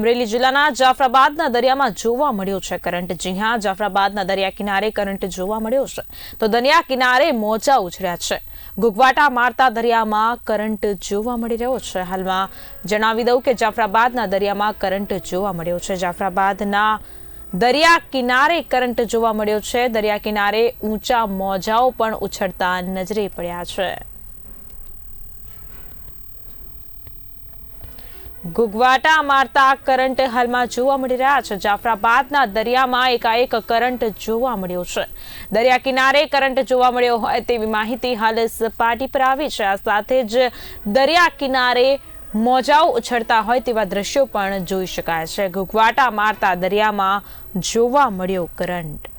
અમરેલી જિલ્લાના જાફરાબાદના દરિયામાં જોવા મળ્યો છે કરંટ. જી હા, જાફરાબાદના દરિયા કિનારે કરંટ જોવા મળ્યો છે. તો દરિયા કિનારે મોજા ઉછળ્યા છે. ગુગવાટા મારતા દરિયામાં કરંટ જોવા મળી રહ્યો છે. હાલમાં જણાવી દઉં કે જાફરાબાદના દરિયામાં કરંટ જોવા મળ્યો છે. જાફરાબાદના દરિયા કિનારે કરંટ જોવા મળ્યો છે. દરિયા કિનારે ઊંચા મોજાઓ પણ ઉછળતા નજરે પડ્યા છે. ગુગવાટા મારતા કરંટ હાલમાં જોવા મળી રહ્યા છે. જાફરાબાદના દરિયામાં એકાએક કરંટ જોવા મળ્યો છે. દરિયા કિનારે કરંટ જોવા મળ્યો હોય તેવી માહિતી હાલ સપાટી પર આવી છે. આ સાથે જ દરિયા કિનારે મોજાઓ ઉછળતા હોય તેવા દ્રશ્યો પણ જોઈ શકાય છે. ગુગવાટા મારતા દરિયામાં જોવા મળ્યો કરંટ.